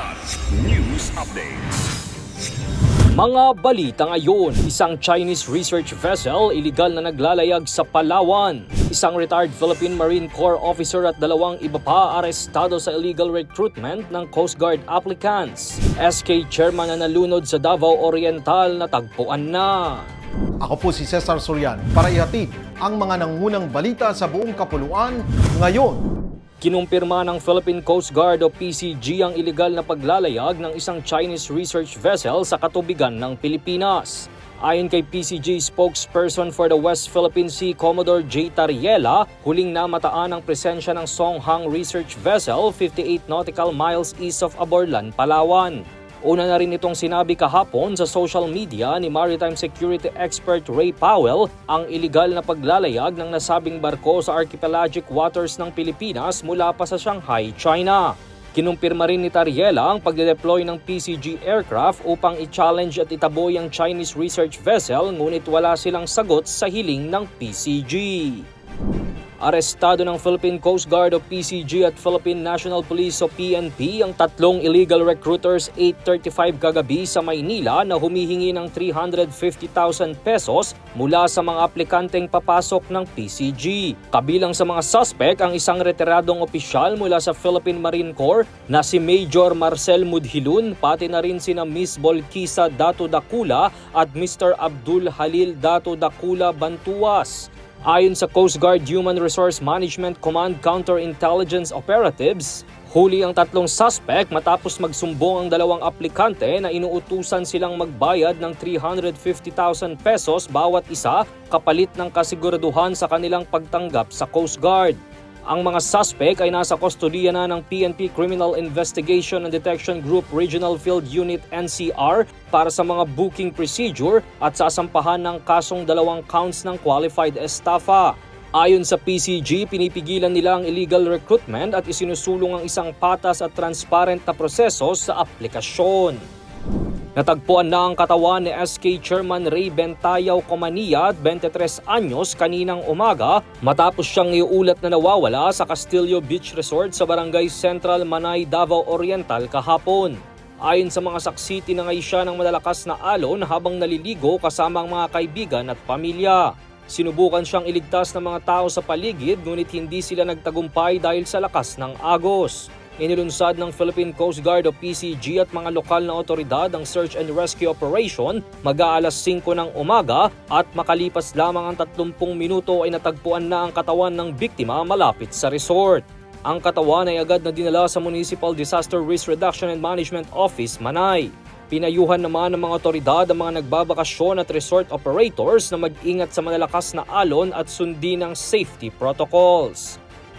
Kidlat News Updates. Mga balita ngayon, isang Chinese research vessel iligal na naglalayag sa Palawan. Isang retired Philippine Marine Corps officer at dalawang iba pa arestado sa illegal recruitment ng Coast Guard applicants. SK chairman na nalunod sa Davao Oriental na tagpuan na. Ako po si Cesar Sorian para ihatid ang mga nangunang balita sa buong kapuluan ngayon. Kinumpirma ng Philippine Coast Guard o PCG ang iligal na paglalayag ng isang Chinese research vessel sa katubigan ng Pilipinas. Ayon kay PCG spokesperson for the West Philippine Sea, Commodore J. Tariela, huling namataan ang presensya ng Songhang Research Vessel 58 nautical miles east of Aborlan, Palawan. Una na rin itong sinabi kahapon sa social media ni maritime security expert Ray Powell ang iligal na paglalayag ng nasabing barko sa archipelagic waters ng Pilipinas mula pa sa Shanghai, China. Kinumpirma rin ni Tariela ang pagde-deploy ng PCG aircraft upang i-challenge at itaboy ang Chinese research vessel ngunit wala silang sagot sa hiling ng PCG. Arestado ng Philippine Coast Guard o PCG at Philippine National Police o PNP ang tatlong illegal recruiters 835 kagabi sa Maynila na humihingi ng 350,000 pesos mula sa mga aplikanteng papasok ng PCG. Kabilang sa mga suspect ang isang retiradong opisyal mula sa Philippine Marine Corps na si Major Marcel Mudhilun pati na rin sina Miss Bolkisa Dato Dakula at Mr. Abdul Halil Dato Dakula Bantuas. Ayon sa Coast Guard Human Resource Management Command Counterintelligence Operatives, huli ang tatlong suspect matapos magsumbong ang dalawang aplikante na inuutusan silang magbayad ng 350,000 pesos bawat isa kapalit ng kasiguraduhan sa kanilang pagtanggap sa Coast Guard. Ang mga suspect ay nasa kustodiya na ng PNP Criminal Investigation and Detection Group Regional Field Unit NCR para sa mga booking procedure at sasampahan ng kasong dalawang counts ng qualified estafa. Ayon sa PCG, pinipigilan nila ang illegal recruitment at isinusulong ang isang patas at transparent na proseso sa aplikasyon. Natagpuan na ang katawan ni SK Chairman Ray Bentayaw Comania at 23 anyos kaninang umaga matapos siyang iulat na nawawala sa Castillo Beach Resort sa Barangay Central Manay, Davao Oriental kahapon. Ayon sa mga saksi, tinangay siya ng malalakas na alon habang naliligo kasama ang mga kaibigan at pamilya. Sinubukan siyang iligtas ng mga tao sa paligid ngunit hindi sila nagtagumpay dahil sa lakas ng agos. Inilunsad ng Philippine Coast Guard o PCG at mga lokal na otoridad ang search and rescue operation mag-aalas 5 ng umaga at makalipas lamang ang 30 minuto ay natagpuan na ang katawan ng biktima malapit sa resort. Ang katawan ay agad na dinala sa Municipal Disaster Risk Reduction and Management Office, Manay. Pinayuhan naman ng mga otoridad ang mga nagbabakasyon at resort operators na mag-ingat sa malalakas na alon at sundin ang safety protocols.